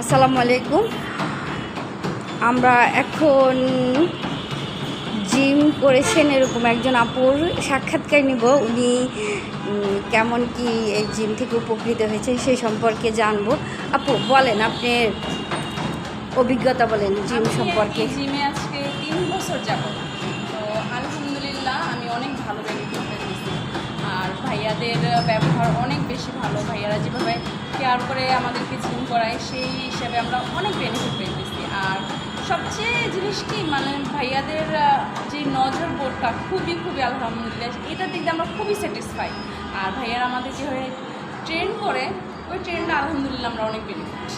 আসসালামু আলাইকুম। আমরা এখন জিম করেছেন এরকম একজন আপুর সাক্ষাৎকার নিব। উনি কেমন কি এই জিম থেকে উপকৃত হয়েছে সেই সম্পর্কে জানব। আপু বলেন আপনি অভিজ্ঞতা বলেন জিম সম্পর্কে। জিমে আজকে তিন বছর যাব। তো আলহামদুলিল্লাহ আমি অনেক ভালো বেনিফিট পেয়েছি। আর ভাইয়াদের ব্যবহার অনেক বেশি ভালো। ভাইয়ারা যেভাবে কেয়ার করে আমাদেরকে জিম করায় সেই হিসাবে আমরা অনেক বেনিফিট পেয়েছি। আর সবচেয়ে জিনিস কি মানে ভাইয়াদের যে নজর বোর্ডটা খুবই খুবই আলহামদুলিল্লাহ এটার দিক দিয়ে আমরা খুবই স্যাটিসফাই আর ভাইয়ারা আমাদের যেভাবে ট্রেন করে ওই ট্রেনটা আলহামদুলিল্লাহ আমরা অনেক বেনিফিট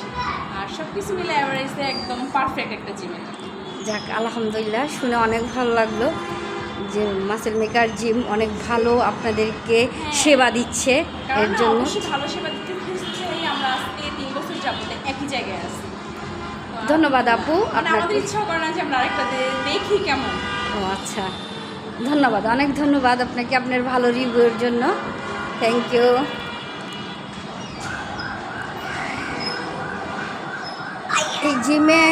আর সব কিছু মিলে অ্যাভারেজে একদম পারফেক্ট একটা জিম এটা যাক আলহামদুলিল্লাহ শুনে অনেক ভালো লাগল যে মাসেল মেকার জিম অনেক ভালো আপনাদেরকে সেবা দিচ্ছে এর জন্য। ভালো সেবা ধন্যবাদ আপু মানে আপনাকে আমাদের ইচ্ছা করে না যে আমরা আরেকটা দেখি কেমন। ও আচ্ছা। ধন্যবাদ অনেক ধন্যবাদ আপনাকে আপনার ভালো রিভিউর জন্য। থ্যাংক ইউ এই জিমে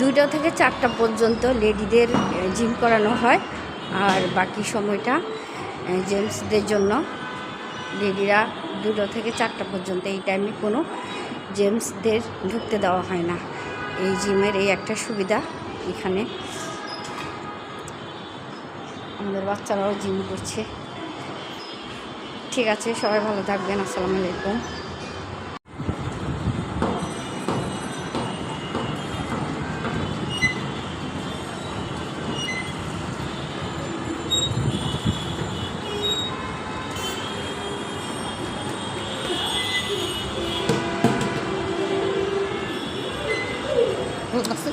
দুইটা থেকে চারটা পর্যন্ত লেডিদের জিম করানো হয় আর বাকি সময়টা জেন্টসদের জন্য। লেডিরা দুটো থেকে চারটা পর্যন্ত এই টাইমে কোনো জেন্টসদের ঢুকতে দেওয়া হয় না। এই জিমের এই একটা সুবিধা এখানে। আমাদের বাচ্চারাও জিম করছে। ঠিক আছে, সবাই ভালো থাকবেন, আসসালামু আলাইকুম। হুম, আছে।